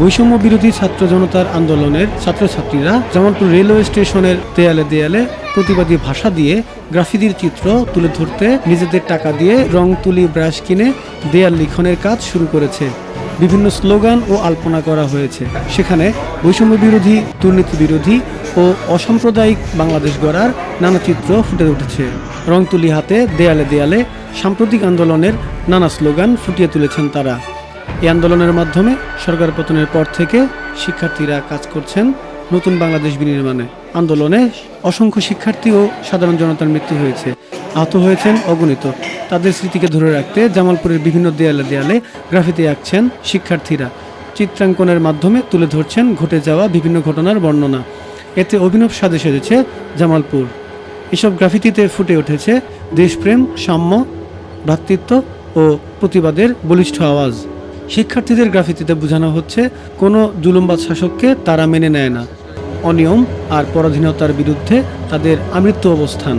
বৈষম্য বিরোধী ছাত্র জনতার আন্দোলনের ছাত্রছাত্রীরা জামালপুর রেলওয়ে স্টেশনের দেয়ালে দেয়ালে প্রতিবাদী ভাষা দিয়ে গ্রাফিতির চিত্র তুলে ধরতে নিজেদের টাকা দিয়ে রং তুলি ব্রাশ কিনে দেয়াল লিখনের কাজ শুরু করেছে। বিভিন্ন স্লোগান ও আলপনা করা হয়েছে। সেখানে বৈষম্য বিরোধী, দুর্নীতি বিরোধী ও অসাম্প্রদায়িক বাংলাদেশ গড়ার নানা চিত্র ফুটে উঠেছে। রং তুলি হাতে দেয়ালে দেয়ালে সাম্প্রতিক আন্দোলনের নানা স্লোগান ফুটিয়ে তুলেছেন তারা। এই আন্দোলনের মাধ্যমে সরকার পতনের পর থেকে শিক্ষার্থীরা কাজ করছেন নতুন বাংলাদেশ বিনির্মাণে। আন্দোলনে অসংখ্য শিক্ষার্থী ও সাধারণ জনতার মৃত্যু হয়েছে। আহত হয়েছেন অগণিত। তাদের স্মৃতিকে ধরে রাখতে জামালপুরের বিভিন্ন দেয়ালে দেয়ালে গ্রাফিতে আঁকছেন শিক্ষার্থীরা। চিত্রাঙ্কনের মাধ্যমে তুলে ধরছেন ঘটে যাওয়া বিভিন্ন ঘটনার বর্ণনা। এতে অভিনব সাজে সেজেছে জামালপুর। এসব গ্রাফিতিতে ফুটে উঠেছে দেশপ্রেম, সাম্য, ভ্রাতৃত্ব ও প্রতিবাদের বলিষ্ঠ আওয়াজ। শিক্ষার্থীদের গ্রাফিতিতে বোঝানো হচ্ছে, কোনো জুলুমবাদ শাসককে তারা মেনে নেয় না। অনিয়ম আর পরাধীনতার বিরুদ্ধে তাদের আমৃত্যু অবস্থান।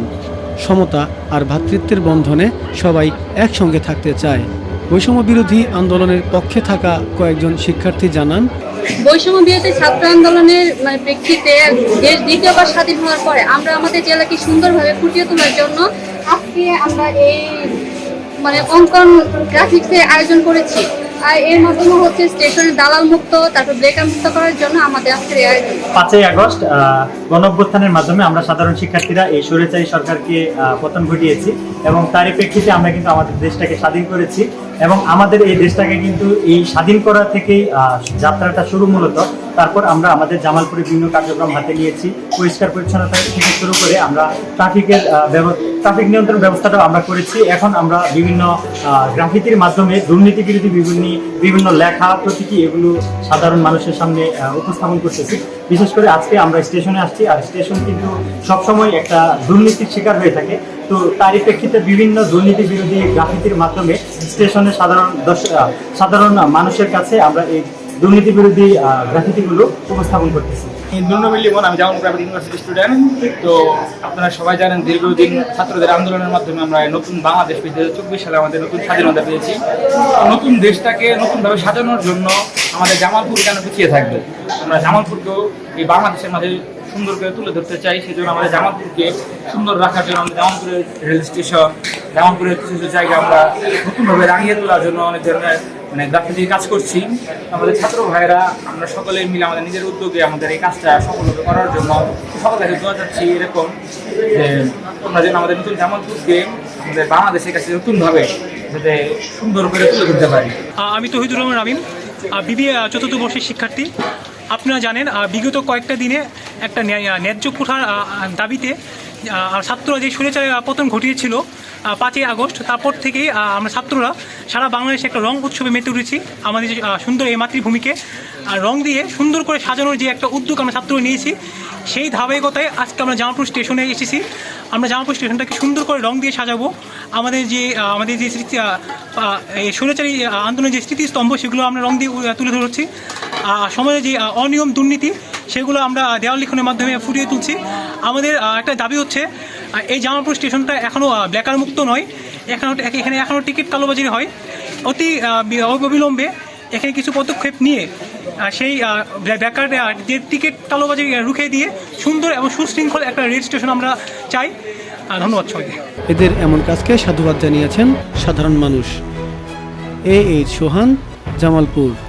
সমতা আর ভ্রাতৃত্বের বন্ধনে সবাই একসঙ্গে থাকতে চায়। বৈষম্য বিরোধী আন্দোলনের পক্ষে থাকা কয়েকজন শিক্ষার্থী জানান, বৈষম্য বিরোধী ছাত্র আন্দোলনের মানে প্রেক্ষিতে দেশ দ্বিতীয়বার স্বাধীন হওয়ার পরে আমরা আমাদের জেলাকে সুন্দরভাবে ফুটিয়ে তোলার জন্য আজকে আমরা এই মানে অঙ্কন গ্রাফিক্সের আয়োজন করেছি। আর এর মাধ্যমে হচ্ছে স্টেশনের দালাল মুক্ত, তারপর ব্রেকার মুক্ত করার জন্য আমাদের আজকের এই পাঁচই আগস্ট গণঅভ্যুত্থানের মাধ্যমে আমরা সাধারণ শিক্ষার্থীরা এই স্বৈরাচারী সরকারকে পতন ঘটিয়েছি এবং তারই প্রেক্ষিতে আমরা কিন্তু আমাদের দেশটাকে স্বাধীন করেছি। এবং আমাদের এই দেশটাকে কিন্তু এই স্বাধীন করা থেকেই যাত্রাটা শুরু মূলত। তারপর আমরা আমাদের জামালপুরে বিভিন্ন কার্যক্রম হাতে নিয়েছি। পরিষ্কার পরিচ্ছন্নতা থেকে শুরু করে আমরা ট্রাফিকের ট্রাফিক নিয়ন্ত্রণ ব্যবস্থাটাও আমরা করেছি। এখন আমরা বিভিন্ন গ্রাফিতির মাধ্যমে দুর্নীতি বিরোধী বিভিন্ন বিভিন্ন লেখা, প্রতীকী এগুলো সাধারণ মানুষের সামনে উপস্থাপন করতেছি। বিশেষ করে আজকে আমরা স্টেশনে আসছি। আর স্টেশন কিন্তু সবসময় একটা দুর্নীতির শিকার হয়ে থাকে। তো তারই প্রেক্ষিতে বিভিন্ন দুর্নীতি বিরোধী গ্রাফিতির মাধ্যমে স্টেশনের সাধারণ সাধারণ মানুষের কাছে আমরা এই দুর্নীতি বিরোধী গ্রাফিতিগুলো উপস্থাপন করতেছি। নুরনবী লিমন আমি যেমন প্রাইভেট ইউনিভার্সিটি স্টুডেন্ট তো আপনারা সবাই জানেন, দীর্ঘদিন ছাত্রদের আন্দোলনের মাধ্যমে আমরা নতুন বাংলাদেশ পেয়েছি। দু চব্বিশ সালে আমাদের নতুন স্বাধীনতা পেয়েছি। নতুন দেশটাকে নতুনভাবে সাজানোর জন্য আমাদের জামালপুর কেন পিছিয়ে থাকবে? আমরা জামালপুরকেও এই বাংলাদেশের মাঝে সুন্দর করে তুলে ধরতে চাই সেই জন্য আমাদের জামালপুরকে সুন্দর রাখার জন্য আমাদের জামালপুরের রেল স্টেশন জামালপুরের কিছু কিছু জায়গা আমরা নতুনভাবে রাঙিয়ে তোলার জন্য অনেক ধরনের মানে গ্রাফিতি কাজ করছি। আমাদের ছাত্র ভাইরা আমরা সকলে মিলে আমাদের নিজের উদ্যোগে আমাদের এই কাজটা সফলভাবে করার জন্য সকল কাছে দোয়া যাচ্ছি এরকম যে তোমরা যেন আমাদের নতুন জামালপুরকে আমাদের বাংলাদেশের কাছে নতুনভাবে যাতে সুন্দর করে তুলে ধরতে পারি। আমি তহিদুর রহমান রামিম বিবিএ চতুর্থ বর্ষের শিক্ষার্থী। আপনারা জানেন বিগত কয়েকটা দিনে একটা ন্যায়- ন্যায্য কোঠার দাবিতে ছাত্ররা যে স্বৈরাচারের আহ, পতন ঘটিয়েছিল পাঁচই আগস্ট তারপর থেকেই আমরা ছাত্ররা সারা বাংলাদেশে একটা রং উৎসবে মেতে উঠেছি। আমাদের সুন্দর এই মাতৃভূমিকে রং দিয়ে সুন্দর করে সাজানোর যে একটা উদ্যোগ আমরা ছাত্র নিয়েছি সেই ধারাবাহিকতায় আজকে আমরা জামাপুর স্টেশনে এসেছি। আমরা জামাপুর স্টেশনটাকে সুন্দর করে রং দিয়ে সাজাবো। আমাদের যে আমাদের যে স্মৃতি এই স্বৈরাচারী আন্দোলনের যে স্মৃতিস্তম্ভ সেগুলো আমরা রং দিয়ে তুলে ধরছি। সমাজে যে অনিয়ম দুর্নীতি সেগুলো আমরা দেওয়াল লিখনের মাধ্যমে ফুটিয়ে তুলছি। আমাদের একটা দাবি হচ্ছে এই জামালপুর স্টেশনটা এখনও বেকার মুক্ত নয়। এখনও এখানে এখনও টিকিট কালোবাজারি হয়। অতি অবিলম্বে এখানে কিছু পদক্ষেপ নিয়ে সেই আহ, বে- বেকার আহ, যে টিকিট কালোবাজারি রুখে দিয়ে সুন্দর এবং সুশৃঙ্খল একটা রেল স্টেশন আমরা চাই। ধন্যবাদ সবাইকে। এদের এমন কাজকে সাধুবাদ জানিয়েছেন সাধারণ মানুষ। A H Sohan Jamalpur.